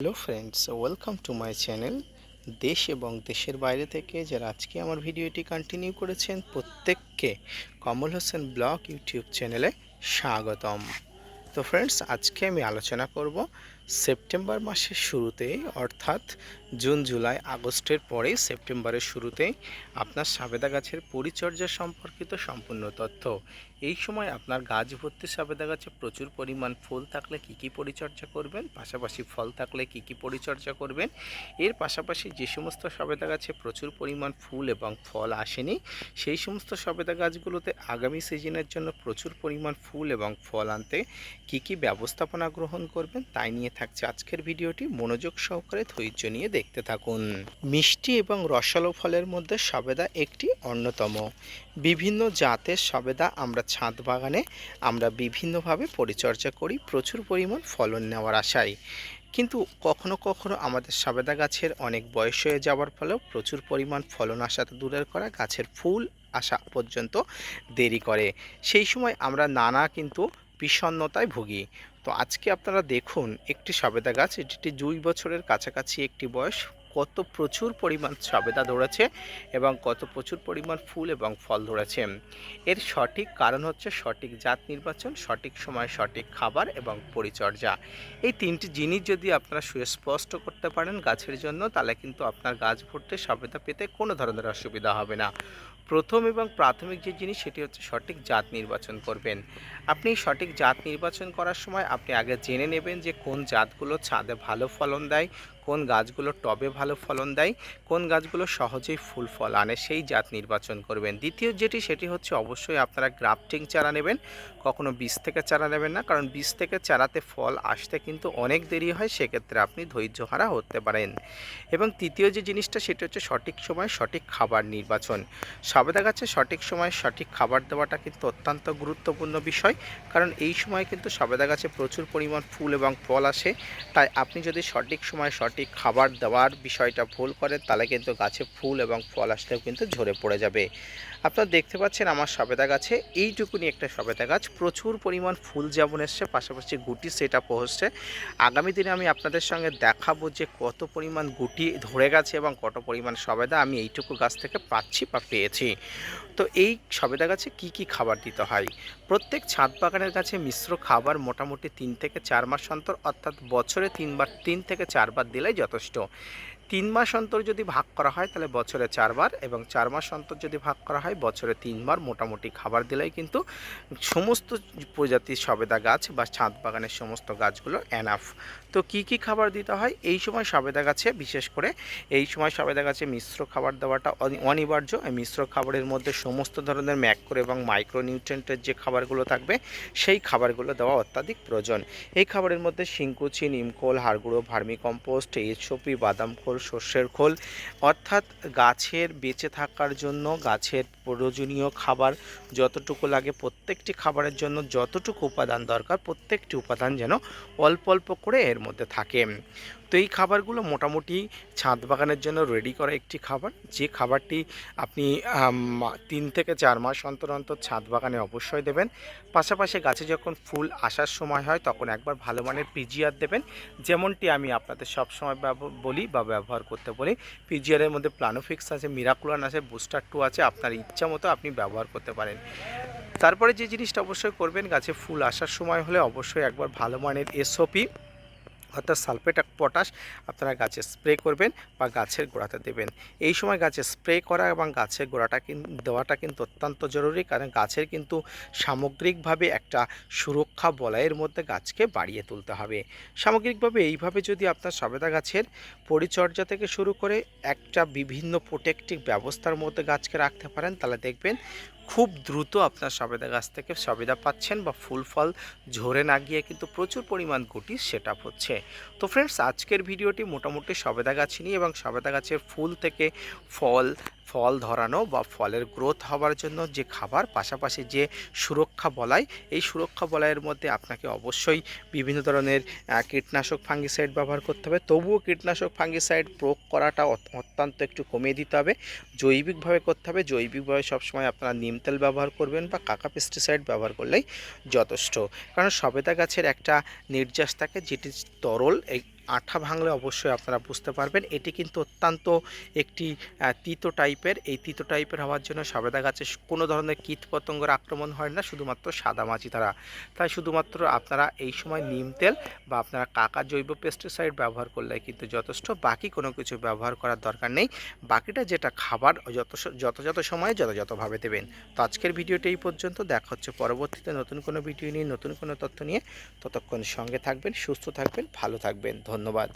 Hello friends welcome to my channel দেশ এবং দেশের বাইরে থেকে যারা আজকে আমার ভিডিওটি কন্টিনিউ করেছেন, প্রত্যেককে কমল হোসেন ব্লগ ইউটিউব চ্যানেলে স্বাগতম। তো ফ্রেন্ডস আজকে আমি আলোচনা করব সেপ্টেম্বর মাসের শুরুতেই অর্থাৎ জুন, জুলাই, আগস্টের পরেই সেপ্টেম্বরের শুরুতেই আপনার সাবেদা গাছের পরিচর্যা সম্পর্কিত সম্পূর্ণ তথ্য। এই সময় আপনার গাছ ভর্তি সাবেদা গাছে প্রচুর পরিমাণ ফুল থাকলে কি কি পরিচর্যা করবেন? পাশাপাশি ফল থাকলে কি কি পরিচর্যা করবেন? এর পাশাপাশি যে সমস্ত সবেদা গাছে প্রচুর পরিমাণ ফুল এবং ফল আসেনি, সেই সমস্ত সবেদা গাছগুলোতে আগামী সিজনের জন্য প্রচুর পরিমাণ ফুল এবং ফল আনতে কি কি ব্যবস্থাপনা গ্রহণ করবেন তাই নিয়ে থাকছে আজকের ভিডিওটি। মনোযোগ সহকারে ধৈর্য নিয়ে দেখতে থাকুন। মিষ্টি এবং রসালো ফলের মধ্যে সবেদা একটি অন্যতম। বিভিন্ন জাতের সবেদা আমরা ছাদ বাগানে আমরা বিভিন্নভাবে পরিচর্যা করি, প্রচুর পরিমাণ ফলন নেওয়ার আশায়। কিন্তু কখনো কখনো আমাদের সবেদা গাছের অনেক বয়স হয়ে যাওয়ার ফলেও প্রচুর পরিমাণ ফলন আসা তো দূরের করা গাছের ফুল আসা পর্যন্ত দেরি করে। সেই সময় আমরা নানা কিন্তু বিষণ্ণতায় ভুগি। তো আজকে আপনারা দেখুন একটি সবেদা গাছ এটি দুই বছরের কাছাকাছি একটি বয়স। কত প্রচুর পরিমাণ সবেদা ধরেছে এবং কত প্রচুর পরিমাণ ফুল এবং ফল ধরেছে। এর সঠিক কারণ হচ্ছে সঠিক জাত নির্বাচন, সঠিক সময়, সঠিক খাবার এবং পরিচর্যা। এই তিনটি জিনিস যদি আপনারা সুস্পষ্ট করতে পারেন গাছের জন্য, তাহলে কিন্তু আপনার গাছ ভরতে সবেদা পেতে কোনো ধরনের অসুবিধা হবে না। প্রথম এবং প্রাথমিক যে জিনিস সেটি হচ্ছে সঠিক জাত নির্বাচন করবেন। আপনি সঠিক জাত নির্বাচন করার সময় আপনি আগে জেনে নেবেন যে কোন জাতগুলো ছাদে ভালো ফলন দেয়, কোন গাছগুলো টবে ভালো ফলন দেয়, কোন গাছগুলো সহজেই ফুল ফল আনে, সেই জাত নির্বাচন করবেন। দ্বিতীয় যেটি সেটি হচ্ছে অবশ্যই আপনারা গ্রাফটিং চারা নেবেন। কখনো বীজ থেকে চারা নেবেন না, কারণ বীজ থেকে চারাতে ফল আসতে কিন্তু অনেক দেরি হয়, সেক্ষেত্রে আপনি ধৈর্যহারা হতে পারেন। এবং তৃতীয় যে জিনিসটা সেটি হচ্ছে সঠিক সময় সঠিক খাবার নির্বাচন। সবেদা গাছে সঠিক সময় সঠিক খাবার দেওয়াটা কিন্তু অত্যন্ত গুরুত্বপূর্ণ বিষয়। কারণ এই সময় কিন্তু সবেদা গাছে প্রচুর পরিমাণ ফুল এবং ফল আসে। তাই আপনি যদি সঠিক সময় সঠিক খাবার দেওয়ার বিষয়টা ভুল করেন, তাহলে কিন্তু গাছে ফুল এবং ফল আসলেও কিন্তু ঝরে পড়ে যাবে। আপনারা দেখতে পাচ্ছেন আমার সবেদা গাছে, এইটুকুনি একটা সবেদা গাছ। প্রচুর পরিমাণ ফুল যেমন এসছে, পাশাপাশি গুটি সেট আপ হচ্ছে। আগামী দিনে আমি আপনাদের সঙ্গে দেখাবো যে কত পরিমাণ গুটি ধরে গেছে এবং কত পরিমাণ সবেদা আমি এইটুকু গাছ থেকে পাচ্ছি বা পেয়েছি। তো এই সবেদা গাছে কি কি খাবার দিতে হয়? প্রত্যেক ছাদ বাগানের কাছে মিশ্র খাবার মোটামুটি তিন থেকে চার মাস অন্তর, অর্থাৎ বছরে তিনবার, তিন থেকে চারবার দিলেই যথেষ্ট। তিন মাস অন্তর যদি ভাগ করা হয়, তাহলে বছরে চারবার এবং চার মাস অন্তর যদি ভাগ করা হয়, বছরে তিনবার মোটামুটি খাবার দিলেই কিন্তু সমস্ত প্রজাতির সবেদা গাছ বা ছাদ বাগানের সমস্ত গাছগুলো এনাফ তো কি কি খাবার দিতে হয়? এই সময় সবেদা গাছে, বিশেষ করে এই সময় সবেদা গাছে মিশ্র খাবার দেওয়াটা অনি- অনিবার্য। মিশ্র খাবারের মধ্যে সমস্ত ধরনের ম্যাক্রো এবং মাইক্রো নিউট্রেন্টের যে খাবারগুলো থাকবে, সেই খাবারগুলো দেওয়া অত্যাধিক প্রয়োজন। এই খাবারের মধ্যে শিংকুচি নিমখোল হাড়গুঁড়ো ভার্মি কম্পোস্ট এইচওপি বাদাম খোল সর্ষের খোল। অর্থাৎ গাছের বেঁচে থাকার জন্য গাছের প্রয়োজনীয় খাবার যতটুকু লাগে প্রত্যেকটি খাবারের জন্য যতটুকু উপাদান দরকার প্রত্যেকটি উপাদান যেন অল্প অল্প করে এর মধ্যে থাকে। তো এই খাবারগুলো মোটামুটি ছাদ বাগানের জন্য রেডি করা একটি খাবার। যে খাবারটি আপনি তিন থেকে চার মাস অন্তর অন্তর ছাদ বাগানে অবশ্যই দেবেন। পাশাপাশি গাছে যখন ফুল আসার সময় হয়, তখন একবার ভালো মানের পিজিআর দেবেন। যেমনটি আমি আপনাদের সবসময় বলি বা ব্যবহার করতে বলি। পিজিআরের মধ্যে প্লানোফিক্স আছে মিরাকুলান আছে বুস্টার টু আছে, আপনার ইচ্ছা মতো আপনি ব্যবহার করতে পারেন। তারপরে যে জিনিসটা অবশ্যই করবেন, গাছে ফুল আসার সময় হলে অবশ্যই একবার ভালো মানের এসওপি অর্থাৎ সালফেট অফ পটাশ আপনারা গাছে স্প্রে করবেন বা গাছের গোড়াতে দেবেন। এই সময় গাছে স্প্রে করা এবং গাছের গোড়াটা দেওয়াটা কিন্তু অত্যন্ত জরুরি কারণ গাছের কিন্তু সামগ্রিকভাবে একটা সুরক্ষা বলয়ের মধ্যে গাছকে বাড়িয়ে তুলতে হবে। সামগ্রিকভাবে এইভাবে যদি আপনার সবেদা গাছের পরিচর্যা থেকে শুরু করে একটা বিভিন্ন প্রোটেক্টিভ ব্যবস্থার মধ্যে গাছকে রাখতে পারেন, তাহলে দেখবেন খুব দ্রুত আপনার সবেদা গাছ থেকে সবেদা পাচ্ছেন বা ফুল ফল ঝরে না গিয়ে কিন্তু প্রচুর পরিমাণ গুটি সেট আপ হচ্ছে। তো ফ্রেন্ডস আজকের ভিডিওটি মোটামুটি সবেদা গাছ নিয়ে এবং সবেদা গাছের ফুল থেকে ফল ফল ধরানো বা ফলের গ্রোথ হওয়ার জন্য যে খাবার, পাশাপাশি যে সুরক্ষা বলাই এই সুরক্ষা বলাইয়ের মধ্যে আপনাকে অবশ্যই বিভিন্ন ধরনের কীটনাশক ফাঙ্গিসাইড ব্যবহার করতে হবে। তবুও কীটনাশক ফাঙ্গিসাইড প্রয়োগ করাটা অত্যন্ত একটু কমিয়ে দিতে হবে। জৈবিকভাবে করতে হবে। জৈবিকভাবে সবসময় আপনারা নিম তেল ব্যবহার করবেন বা কাকা পেস্টিসাইড ব্যবহার করলেই যথেষ্ট। কারণ সবেদা গাছের একটা নির্যাস থাকে, যেটি তরল আঠা ভাঙলে অবশ্যই আপনারা বুঝতে পারবেন। এটি কিন্তু অত্যন্ত একটি তিতো টাইপের। এই তিতো টাইপের হওয়ার জন্য সাবেদা গাছে কোনো ধরনের কীট পতঙ্গের আক্রমণ হয় না। শুধুমাত্র সাদা মাছি তারা। তাই শুধুমাত্র আপনারা এই সময় নিম তেল বা আপনারা কাকা জৈব পেস্টিসাইড ব্যবহার করলে কিন্তু যথেষ্ট। বাকি কোনো কিছু ব্যবহার করার দরকার নেই। বাকিটা যেটা খাবার, যত যত সময়ে যত যতভাবে দেবেন। তো আজকের ভিডিওটি এই পর্যন্ত। দেখা হচ্ছে পরবর্তীতে নতুন কোনো ভিডিও নিয়ে, নতুন কোনো তথ্য নিয়ে। ততক্ষণ সঙ্গে থাকবেন, সুস্থ থাকবেন, ভালো থাকবেন। ধন্যবাদ।